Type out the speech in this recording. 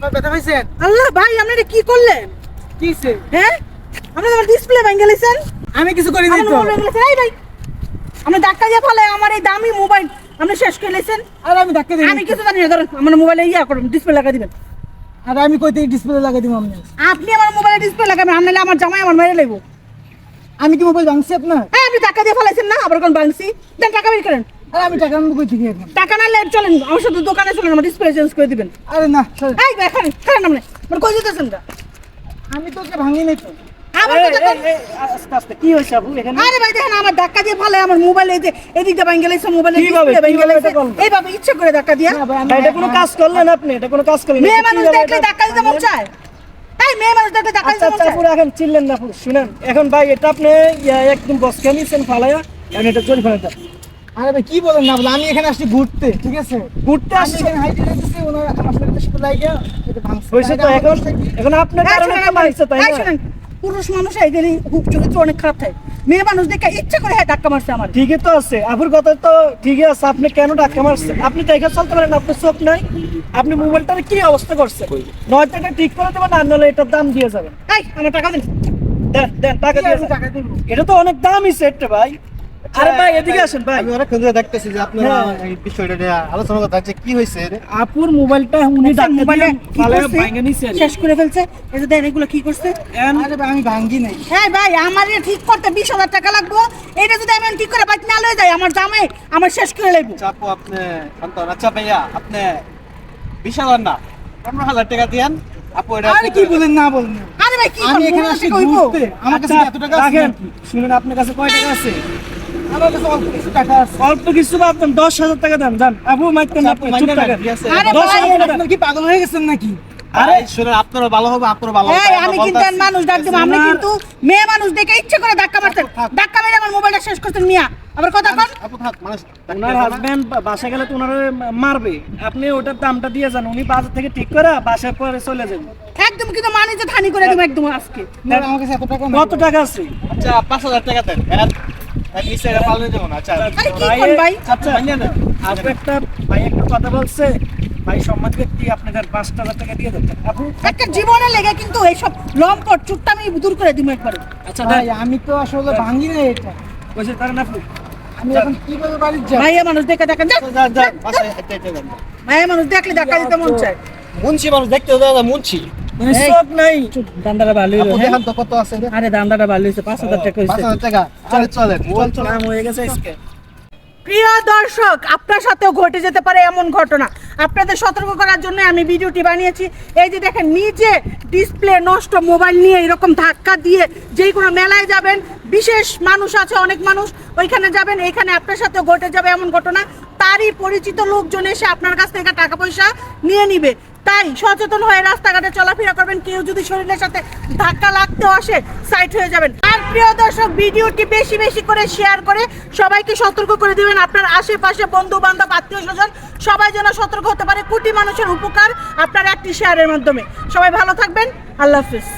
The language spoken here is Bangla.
আপনার ব্যথা পাইছেন? আল্লাহ ভাই আপনি এটা কি করলেন? কি হইছে? হ্যাঁ? আপনি আমার ডিসপ্লে ভেঙে গেলেছেন। আমি কিছু করি নাই তো। মোবাইল এই ভাই আপনি ধাক্কা দিয়ে ফেলে আমার এই দামি মোবাইল আপনি শেষ করে লেছেন আর আমি ধাক্কা দিই আমি কিছু জানি না ধরেন আমার মোবাইলে ইয়া করুন ডিসপ্লে লাগাই দিবেন। আর আমি কইতে ডিসপ্লে লাগাই দিব আপনি আপনি আমার মোবাইলে ডিসপ্লে লাগাবেন নাহলে আমার জামাই আমার মেরে লাগবো আমি কি মোবাইল ভাঙছি আপনার? হ্যাঁ আপনি টাকা দিয়ে ফেলাইছেন না আবার কোন বাংসি দেন টাকা বের করেন। আর আমি টাকা আনব কই থেকে? এখন টাকা না লেট চলেন আমার সাথে দোকানে চলেন আমার ডিসপ্লে চেঞ্জ করে দিবেন। আরে না এই ভাই খান খান আপনি মানে কই যেতেছেন না আমি তো ওকে ভাঙি নাই তো। আবার এই, কথা এই, এই, আস্তে আস্তে কি হয়েছে আপু এখানে? আরে ভাই দেখেন আমার ধাক্কা দিয়ে ফেলে আমার মোবাইল এই যে এদিকটা ভেঙে গেছে মোবাইলে কীভাবে? কীভাবে এটা করলেন? এইভাবে ইচ্ছে করে ধাক্কা দিয়া। না ভাই, আমি- ভাই, এটা কোনো কাজ করলেন আপনি? এটা কোনো কাজ করলেন? মেয়ে মানুষ দেখলে ধাক্কা দিতে মন? চায়? এই মেয়ে মানুষ দেখলে ধাক্কা আচ্ছা দিতে মন আচ্ছা চায়? এখন চিনলেন না আপু শুনেন। এখন ভাই এটা আপনি একদম বসকে নিয়েছেন ফালাইয়া এখন এটা চলে ফেলেন আরে ভাই কি বলেন না আমি এখানে আসছি ঘুরতে ঠিক আছে? ঘুরতে আসছে? এখানে হাইটে যাইতেছি ওনার আমার সাথে লাগিয়ে এটা ভাঙছে। হয়েছে তো এখন এখন আপনার কারণে শুনেন, তো মারছে তাই না? পুরুষ মানুষ এই যে হুক চরিত্র অনেক খারাপ থাকে। মেয়ে মানুষ দেখে ইচ্ছে করে হ্যাঁ ধাক্কা মারছে আমার। ঠিকই তো আছে। আপুর কথা তো ঠিকই আছে আপনি কেন ডাক্কা মারছেন? আপনি তো এখানে চলতে পারেন আপনার চোখ নাই। আপনি মোবাইলটার কি অবস্থা করছে নয়তো এটা ঠিক করে দেবেন আর নাহলে এটার দাম দিয়ে যাবেন। এই আমার টাকা দিন। দেন দেন টাকা দিয়ে টাকা এটা তো অনেক দামি সেট ভাই। আরে ভাই এদিকে আসেন ভাই। আমি অনেকক্ষণ ধরে দেখতেছি যে আপনারা হ্যাঁ। এই বিষয়টা নিয়ে আলোচনা করতে হচ্ছে কি হয়েছে? আপুর মোবাইলটা উনি আচ্ছা, মোবাইলে কি করছে? শেষ করে ফেলছে। এই যে দেখেন এগুলো কি করছে? আরে ভাই আমি ভাঙ্গি নাই। হ্যাঁ ভাই আমার এটা ঠিক করতে বিশ হাজার টাকা লাগবো। এটা যদি আমি ঠিক করে বাইক না লয়ে যাই আমার জামাই আমার শেষ করে লাগবো আচ্ছা আপু আপনি শান্ত আচ্ছা ভাইয়া আপনি বিশ হাজার না পনেরো হাজার টাকা দিয়েন। আপু এটা আরে কি বলেন না বলেন। আরে ভাই কি আমি এখানে ঘুরতে। আমার কাছে আচ্ছা, এত টাকা আছে শুনুন আপনার কাছে কয় টাকা আছে? অল্প কিছু দশ হাজার টাকা দেন যান। মাইতেন আচ্ছা, আপনি চুপ থাকেন? দশ হাজার টাকা কি পাগল হয়ে গেছেন নাকি? আরে শুনেন আপনারও ভালো হবে আপনারও ভালো হবে। আমি কিন্তু মানুষ ডাক দিব আমি কিন্তু মেয়ে মানুষ দেখে ইচ্ছে করে ধাক্কা মারছেন ধাক্কা মেরে আমার মোবাইলটা শেষ করছেন মিয়া। আবার কথা কন। আপু থাক মানুষ ওনার হাজবেন্ড বাসা গেলে তো ওনার মারবে। আপনি ওটার দামটা দিয়ে যান উনি বাজার থেকে ঠিক করে বাসায় পরে চলে যাবেন একদম কিন্তু মানে যে ধানি করে দিব একদম আজকে। না, আমার কাছে এত টাকা কত টাকা আছে? আচ্ছা পাঁচ হাজার টাকা দেন। না আমি দূর করে দিব একবারে। আচ্ছা ভাই আমি তো আসলে ভাঙ্গি নাই এটা। আমি এখন কীভাবে বাড়ি যাই ভাইয়া মানুষ দেখে দেখে দেখ, যা যা দেখ, বাসায় দেখ। হেঁটে হেঁটে যান। ভাইয়া মানুষ দেখলে ধাক্কা দিতে মন চায়। মুন্সি মানুষ দেখতে দাদা মুন্সি। মানে এই। নাই। দান্দাটা ভালো আপু দেখান তো কত আছে আরে দান্দাটা ভালো হয়েছে পাঁচ হাজার টাকা পাঁচ হাজার টাকা? আরে চলেন চল চল। নাম হয়ে গেছে আজকে। প্রিয় দর্শক আপনার সাথেও ঘটে যেতে পারে এমন ঘটনা। আপনাদের সতর্ক করার জন্য আমি ভিডিওটি বানিয়েছি। এই যে দেখেন নিজে ডিসপ্লে নষ্ট মোবাইল নিয়ে এরকম ধাক্কা দিয়ে যেই কোনো মেলায় যাবেন বিশেষ মানুষ আছে অনেক মানুষ ওইখানে যাবেন এখানে আপনার সাথে ঘটে যাবে এমন ঘটনা। তারই পরিচিত লোকজন এসে আপনার কাছ থেকে টাকা পয়সা নিয়ে নিবে। তাই সচেতন হয়ে রাস্তাঘাটে চলাফেরা করবেন। কেউ যদি শরীরের সাথে ধাক্কা লাগতে আসে সাইড হয়ে যাবেন। আর প্রিয় দর্শক, ভিডিওটি বেশি বেশি করে শেয়ার করে সবাইকে সতর্ক করে দিবেন। আপনার আশেপাশে বন্ধু বান্ধব আত্মীয় স্বজন সবাই যেন সতর্ক হতে পারে। কোটি মানুষের উপকার আপনার একটি শেয়ারের মাধ্যমে। সবাই ভালো থাকবেন। আল্লাহ হাফিজ।